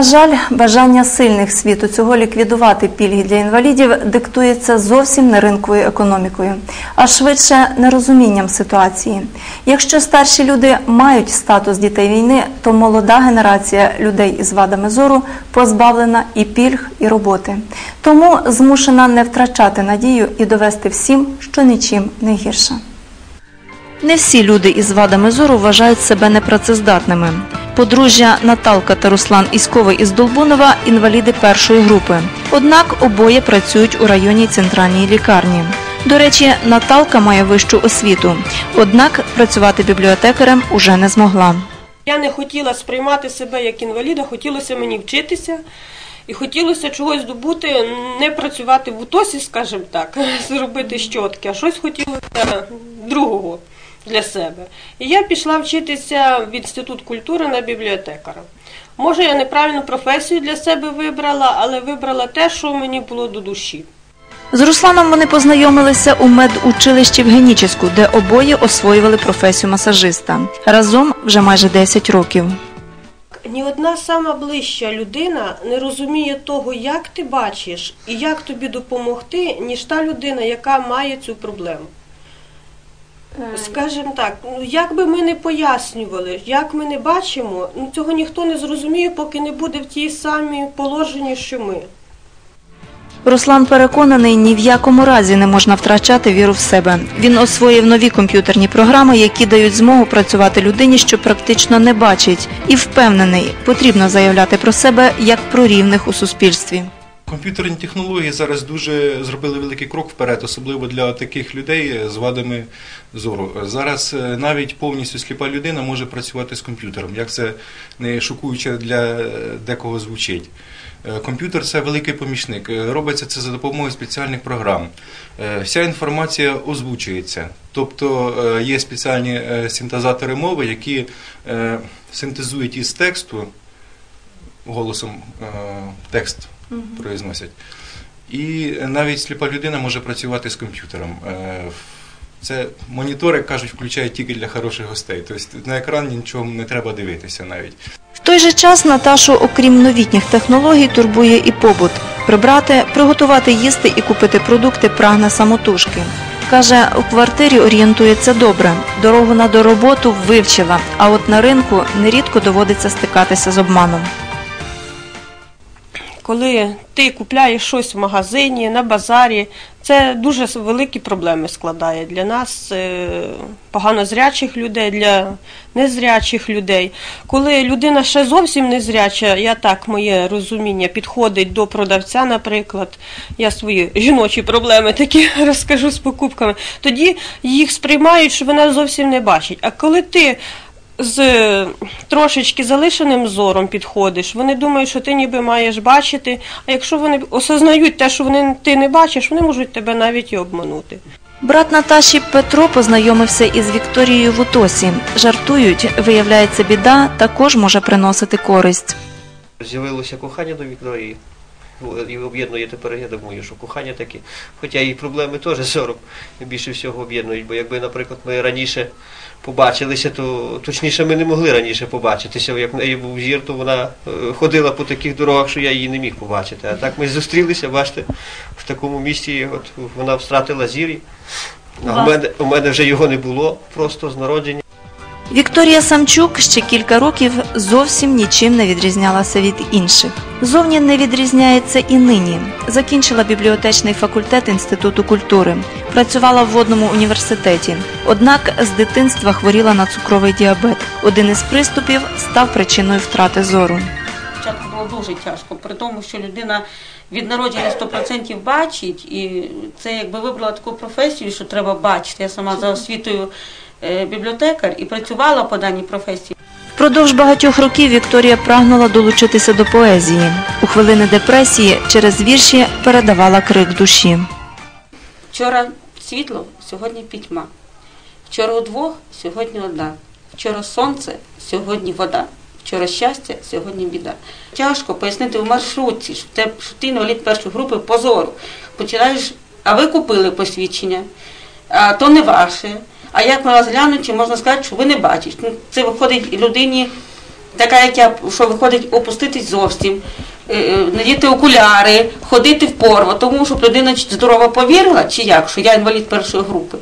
На жаль, бажання сильних світу цього ліквідувати пільги для інвалідів диктується зовсім не ринковою економікою, а швидше нерозумінням ситуації. Якщо старші люди мають статус дітей війни, то молода генерація людей із вадами зору позбавлена і пільг, і роботи. Тому змушена не втрачати надію і довести всім, що нічим не гірше. Не всі люди із вадами зору вважають себе непрацездатними. Подружжя Наталка та Руслан Іськовий із Долбунова – інваліди першої групи. Однак обоє працюють у районній центральній лікарні. До речі, Наталка має вищу освіту, однак працювати бібліотекарем уже не змогла. Я не хотіла сприймати себе як інваліда, хотілося мені вчитися і хотілося чогось здобути, не працювати в УТОСі, скажімо так, зробити щотки, а щось хотілося другого для себе. І я пішла вчитися в інститут культури на бібліотекара. Може, я неправильну професію для себе вибрала, але вибрала те, що мені було до душі. З Русланом вони познайомилися у медучилищі в Генічеську, де обоє освоювали професію масажиста. Разом вже майже 10 років. Ні одна сама ближча людина не розуміє того, як ти бачиш і як тобі допомогти, ніж та людина, яка має цю проблему. Скажімо так, ну як би ми не пояснювали, як ми не бачимо, ну цього ніхто не зрозуміє, поки не буде в тій самій положенні, що ми. Руслан переконаний, ні в якому разі не можна втрачати віру в себе. Він освоїв нові комп'ютерні програми, які дають змогу працювати людині, що практично не бачить, і впевнений, потрібно заявляти про себе як про рівних у суспільстві. Комп'ютерні технології зараз дуже зробили великий крок вперед, особливо для таких людей з вадами зору. Зараз е, навіть повністю сліпа людина може працювати з комп'ютером, як це не шокуюче для е, декого звучить. Е, Комп'ютер це великий помічник. Е, Робиться це за допомогою спеціальних програм. Е, Вся інформація озвучується. Тобто е, є спеціальні е, синтезатори мови, які е, синтезують із тексту голосом е, текст произносять. І навіть сліпа людина може працювати з комп'ютером. Е, Це монітори, як кажуть, включають тільки для хороших гостей. Тобто на екран нічого не треба дивитися навіть. В той же час Наташу, окрім новітніх технологій, турбує і побут. Прибрати, приготувати їсти і купити продукти прагне самотужки. Каже, у квартирі орієнтується добре. Дорогу на до роботу вивчила, а от на ринку нерідко доводиться стикатися з обманом. Коли ти купляєш щось в магазині, на базарі, це дуже великі проблеми складає для нас, е, поганозрячих людей, для незрячих людей. Коли людина ще зовсім незряча, я так, моє розуміння, підходить до продавця, наприклад, я свої жіночі проблеми такі розкажу з покупками, тоді їх сприймають, що вона зовсім не бачить. А коли ти з е, трошечки залишеним зором підходиш, вони думають, що ти ніби маєш бачити. А якщо вони осознають те, що вони ти не бачиш, вони можуть тебе навіть і обманути. Брат Наташі Петро познайомився із Вікторією в Утосі. Жартують, виявляється, біда також може приносити користь. З'явилося кохання до Вікторії. І об'єднує тепер, я думаю, що кохання таке. Хоча і проблеми теж зором більше всього об'єднують. Бо якби, наприклад, ми раніше побачилися, то точніше ми не могли раніше побачитися. Як в неї був зір, то вона е, ходила по таких дорогах, що я її не міг побачити. А так ми зустрілися, бачите, в такому місці от вона втратила зір. А у мене, у мене вже його не було просто з народження. Вікторія Самчук ще кілька років зовсім нічим не відрізнялася від інших. Зовні не відрізняється і нині. Закінчила бібліотечний факультет Інституту культури, працювала в водному університеті. Однак з дитинства хворіла на цукровий діабет. Один із приступів став причиною втрати зору. Спочатку було дуже тяжко, при тому, що людина від народження 100% бачить, і це якби вибрала таку професію, що треба бачити. Я сама за освітою бібліотекар і працювала по даній професії. Впродовж багатьох років Вікторія прагнула долучитися до поезії. У хвилини депресії через вірші передавала крик душі. Вчора світло, сьогодні пітьма. Вчора удвох, сьогодні одна. Вчора сонце, сьогодні вода. Вчора щастя, сьогодні біда. Тяжко пояснити в маршрутці, що, те, що ти інвалід першої групи позору. Починаєш, а ви купили посвідчення, а то не ваше. А як на вас глянуть, можна сказати, що ви не бачите. Ну, це виходить людині така як я, що виходить опуститись зовсім, е, е, надіти окуляри, ходити в порво, тому щоб людина чи здорова повірила, чи як, що я інвалід першої групи.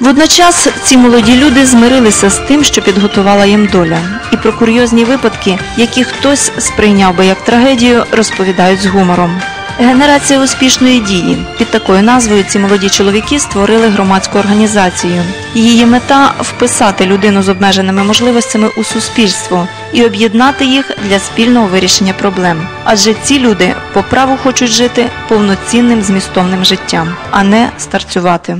Водночас ці молоді люди змирилися з тим, що підготувала їм доля, і про курйозні випадки, які хтось сприйняв би як трагедію, розповідають з гумором. Генерація успішної дії під такою назвою ці молоді чоловіки створили громадську організацію. Її мета вписати людину з обмеженими можливостями у суспільство і об'єднати їх для спільного вирішення проблем. Адже ці люди по праву хочуть жити повноцінним змістовним життям, а не старцювати.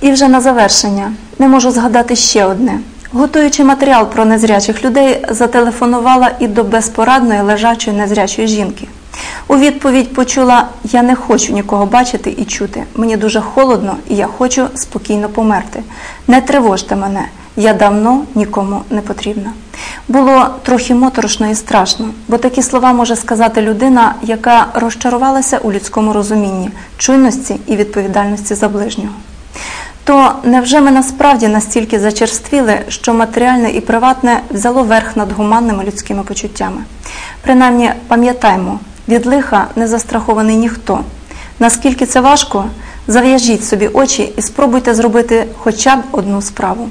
І вже на завершення не можу згадати ще одне. Готуючи матеріал про незрячих людей, зателефонувала і до безпорадної лежачої незрячої жінки. У відповідь почула: Я не хочу нікого бачити і чути. Мені дуже холодно, і я хочу спокійно померти. Не тривожте мене, я давно нікому не потрібна. Було трохи моторошно і страшно, бо такі слова може сказати людина, яка розчарувалася у людському розумінні, чуйності і відповідальності за ближнього. То невже ми насправді настільки зачерствіли, що матеріальне і приватне взяло верх над гуманними людськими почуттями? Принаймні, пам'ятаймо, від лиха не застрахований ніхто. Наскільки це важко, зав'яжіть собі очі і спробуйте зробити хоча б одну справу.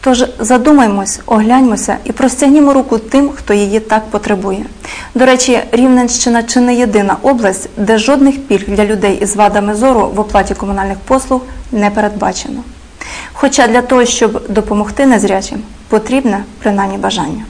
Тож задумаймось, огляньмося і простягнімо руку тим, хто її так потребує. До речі, Рівненщина чи не єдина область, де жодних пільг для людей із вадами зору в оплаті комунальних послуг не передбачено. Хоча для того, щоб допомогти незрячим, потрібне принаймні бажання.